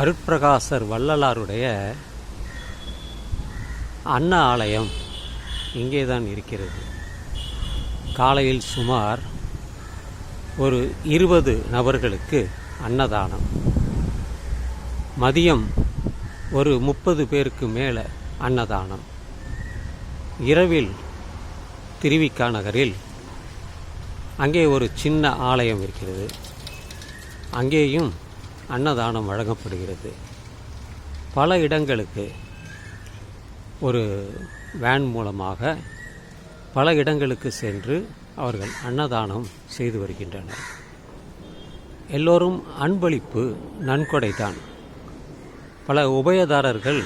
அருட்பிரகாசர் வள்ளலாருடைய அன்ன ஆலயம் இங்கே தான் இருக்கிறது. காலையில் சுமார் ஒரு இருபது நபர்களுக்கு அன்னதானம். மதியம் ஒரு முப்பது பேருக்கு மேலே அன்னதானம். இரவில் திருவிக்கா நகரில் அங்கே ஒரு சின்ன ஆலயம் இருக்கிறது. அங்கேயும் அன்னதானம் வழங்கப்படுகிறது. பல இடங்களுக்கு ஒரு வேன் மூலமாக பல இடங்களுக்கு சென்று அவர்கள் அன்னதானம் செய்து வருகின்றனர். எல்லோரும் அன்பளிப்பு நன்கொடைதான் பல உபயதாரர்கள்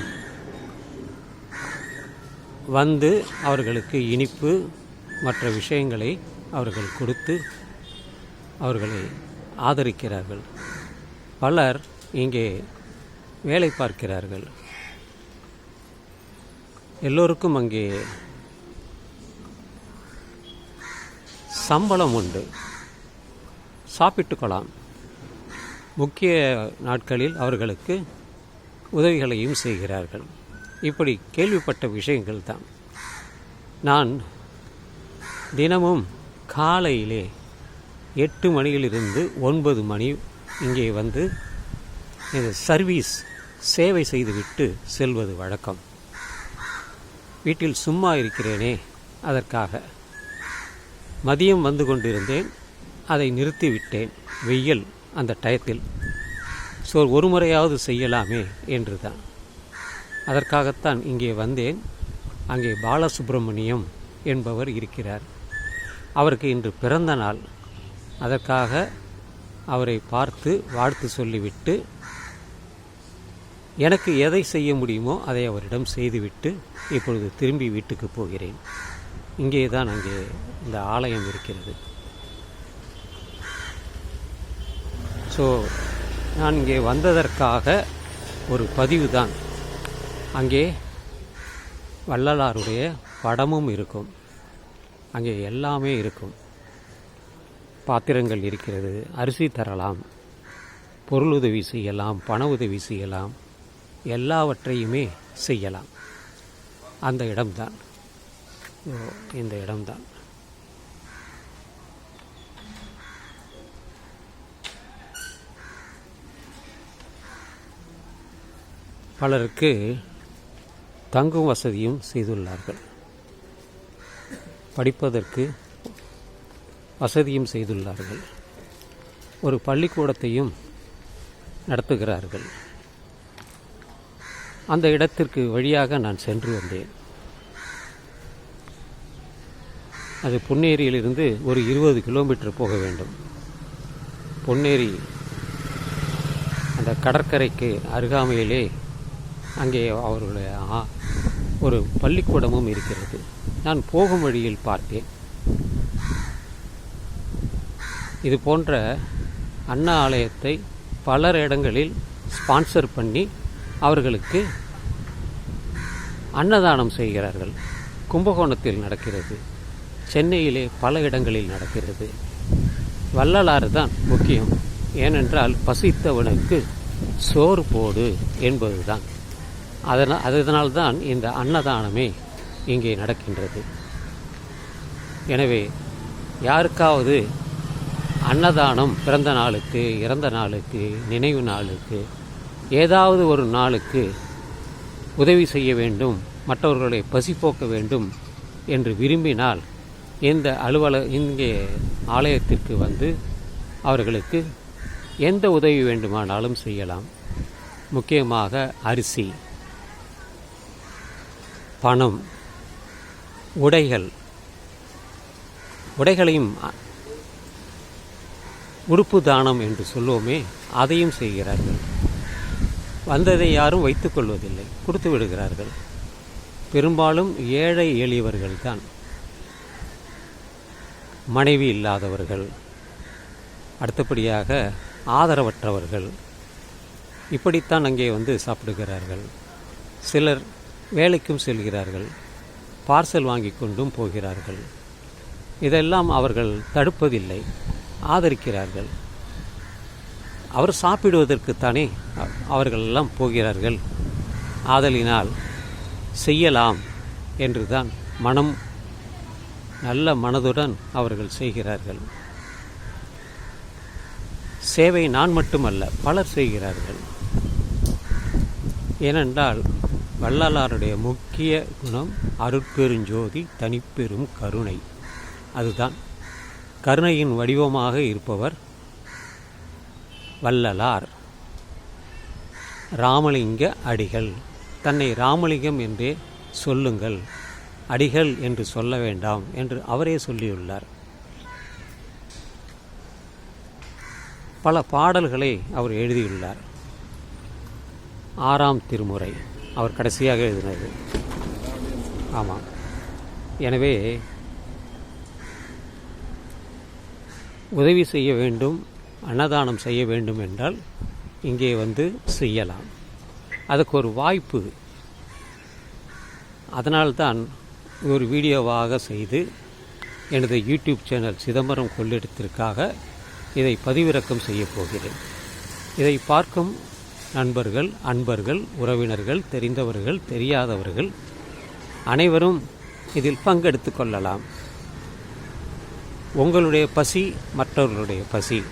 வந்து அவர்களுக்கு இனிப்பு மற்ற விஷயங்களை அவர்கள் கொடுத்து அவர்களை ஆதரிக்கிறார்கள். பலர் இங்கே வேலை பார்க்கிறார்கள். எல்லோருக்கும் அங்கே சம்பளம் உண்டு. சாப்பிட்டுக்கலாம் முக்கிய நாட்களில் அவர்களுக்கு உதவிகளையும் செய்கிறார்கள். இப்படி கேள்விப்பட்ட விஷயங்கள் தான் நான் தினமும் காலையிலே எட்டு மணியிலிருந்து ஒன்பது மணி இங்கே வந்து இந்த சர்வீஸ் சேவை செய்துவிட்டு செல்வது வழக்கம். வீட்டில் சும்மா இருக்கிறேனே அதற்காக. மதியம் வந்து கொண்டிருந்தேன் அதை நிறுத்திவிட்டேன். வெயில் அந்த டயத்தில். ஸோ ஒரு முறையாவது செய்யலாமே என்று தான் அதற்காகத்தான் இங்கே வந்தேன். அங்கே பாலசுப்பிரமணியம் என்பவர் இருக்கிறார். அவருக்கு இன்று பிறந்த நாள். அதற்காக அவரை பார்த்து வாழ்த்து சொல்லிவிட்டு எனக்கு எதை செய்ய முடியுமோ அதை அவரிடம் செய்துவிட்டு இப்பொழுது திரும்பி வீட்டுக்கு போகிறேன். இங்கே தான் அங்கே இந்த ஆலயம் இருக்கிறது. ஸோ நான் இங்கே வந்ததற்காக ஒரு பதிவு தான் அங்கே வள்ளலாருடைய படமும் இருக்கும். அங்கே எல்லாமே இருக்கும். பாத்திரங்கள் இருக்கிறது. அரிசி தரலாம். பொருள் உதவி செய்யலாம். பண உதவி செய்யலாம். எல்லாவற்றையுமே செய்யலாம். அந்த இடம்தான். ஓ, இந்த இடம்தான். பலருக்கு தங்கும் வசதியும் செய்துள்ளார்கள். படிப்பதற்கு வசதியும் செய்துள்ளார்கள். ஒரு பள்ளிக்கூடத்தையும் நடத்துகிறார்கள். அந்த இடத்திற்கு வழியாக நான் சென்று வந்தேன். அது பொன்னேரியிலிருந்து ஒரு இருபது கிலோமீட்டர் போக வேண்டும். பொன்னேரி அந்த கடற்கரைக்கு அருகாமையிலே அங்கே அவர்களுடைய ஒரு பள்ளிக்கூடமும் இருக்கிறது. நான் போகும் வழியில் பார்த்தேன். இது போன்ற அண்ணா ஆலயத்தை பலர் இடங்களில் ஸ்பான்சர் பண்ணி அவர்களுக்கு அன்னதானம் செய்கிறார்கள். கும்பகோணத்தில் நடக்கிறது. சென்னையிலே பல இடங்களில் நடக்கிறது. வள்ளலாறு தான் முக்கியம். ஏனென்றால் பசித்தவனுக்கு சோறு போடு என்பதுதான். அதனால் அதனால்தான் இந்த அன்னதானமே இங்கே நடக்கின்றது. எனவே யாருக்காவது அன்னதானம் பிறந்த நாளுக்கு இறந்த நாளுக்கு நினைவு நாளுக்கு ஏதாவது ஒரு நாளுக்கு உதவி செய்ய வேண்டும் மற்றவர்களை பசி போக்க வேண்டும் என்று விரும்பினால் இந்த அலுவல இங்கே ஆலயத்திற்கு வந்து அவர்களுக்கு எந்த உதவி வேண்டுமானாலும் செய்யலாம். முக்கியமாக அரிசி பணம் உடைகள். உடைகளையும் உறுப்பு உடுப்பு தானம் என்று சொல்லுவோமே அதையும் செய்கிறார்கள். வந்ததை யாரும் வைத்துக்கொள்வதில்லை கொடுத்து விடுகிறார்கள். பெரும்பாலும் ஏழை எளியவர்கள்தான். மனைவி இல்லாதவர்கள் அடுத்தபடியாக ஆதரவற்றவர்கள் இப்படித்தான் அங்கே வந்து சாப்பிடுகிறார்கள். சிலர் வேலைக்கும் செல்கிறார்கள் பார்சல் வாங்கி கொண்டும் போகிறார்கள். இதெல்லாம் அவர்கள் தடுப்பதில்லை. ஆதரிக்கிறார்கள். அவர் சாப்பிடுவதற்குத்தானே அவர்களெல்லாம் அவர்கள் எல்லாம் போகிறார்கள். ஆதலினால் செய்யலாம் என்றுதான் மனம் நல்ல மனதுடன் அவர்கள் செய்கிறார்கள். சேவை நான் மட்டுமல்ல பலர் செய்கிறார்கள். ஏனென்றால் வள்ளலாருடைய முக்கிய குணம் அருட்பெருஞ்சோதி தனிப்பெரும் கருணை. அதுதான் கருணையின் வடிவமாக இருப்பவர் வள்ளலார். ராமலிங்க அடிகள். தன்னை ராமலிங்கம் என்றே சொல்லுங்கள். அடிகள் என்று சொல்ல வேண்டாம் என்று அவரே சொல்லியுள்ளார். பல பாடல்களை அவர் எழுதியுள்ளார். ஆறாம் திருமுறை. அவர் கடைசியாக எழுதினது. ஆமாம். எனவே உதவி செய்ய வேண்டும் அன்னதானம் செய்ய வேண்டும் என்றால் இங்கே வந்து செய்யலாம். அதுக்கு ஒரு வாய்ப்பு. அதனால்தான் ஒரு வீடியோவாக செய்து எனது யூடியூப் சேனல் சிதம்பரம் கொள்ளிடத்திற்காக இதை பதிவிறக்கம் செய்யப் போகிறேன். இதை பார்க்கும் நண்பர்கள் அன்பர்கள் உறவினர்கள் தெரிந்தவர்கள் தெரியாதவர்கள் அனைவரும் இதில் பங்கெடுத்து கொள்ளலாம். உங்களுடைய பசி மற்றவர்களுடைய பசி.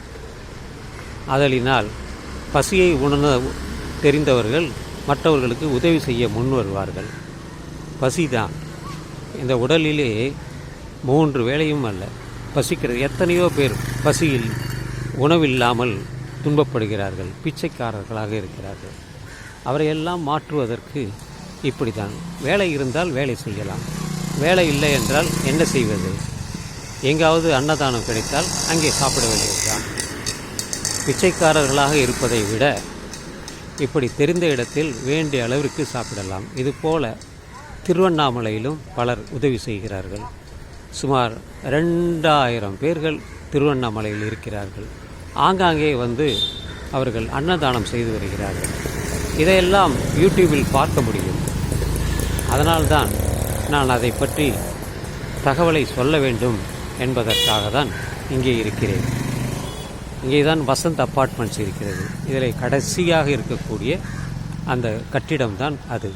அதலினால் பசியை உணர்ந்த தெரிந்தவர்கள் மற்றவர்களுக்கு உதவி செய்ய முன் வருவார்கள். பசிதான். இந்த உடலிலே மூன்று வேளையும் அல்ல பசிக்கிறது. எத்தனையோ பேர் பசியில் உணவில்லாமல் துன்பப்படுகிறார்கள் பிச்சைக்காரர்களாக இருக்கிறார்கள். அவரையெல்லாம் மாற்றுவதற்கு இப்படி தான் வேலை இருந்தால் வேலை செய்யலாம். வேலை இல்லை என்றால் என்ன செய்வது? எங்காவது அன்னதானம் கிடைத்தால் அங்கே சாப்பிட வேண்டியதுதான். பிச்சைக்காரர்களாக இருப்பதை விட இப்படி தெரிந்த இடத்தில் வேண்டிய அளவிற்கு சாப்பிடலாம். இதுபோல திருவண்ணாமலையிலும் பலர் உதவி செய்கிறார்கள். சுமார் ரெண்டாயிரம் பேர்கள் திருவண்ணாமலையில் இருக்கிறார்கள். ஆங்காங்கே வந்து அவர்கள் அன்னதானம் செய்து வருகிறார்கள். இதையெல்லாம் யூடியூபில் பார்க்க முடியும். அதனால்தான் நான் அதை பற்றி தகவலை சொல்ல வேண்டும். என்பதற்காக தான் இங்கே இருக்கிறேன். இங்கே தான் வசந்த் அப்பார்ட்மெண்ட்ஸ் இருக்கிறது. இதில் கடைசியாக இருக்கக்கூடிய அந்த கட்டிடம்தான் அது.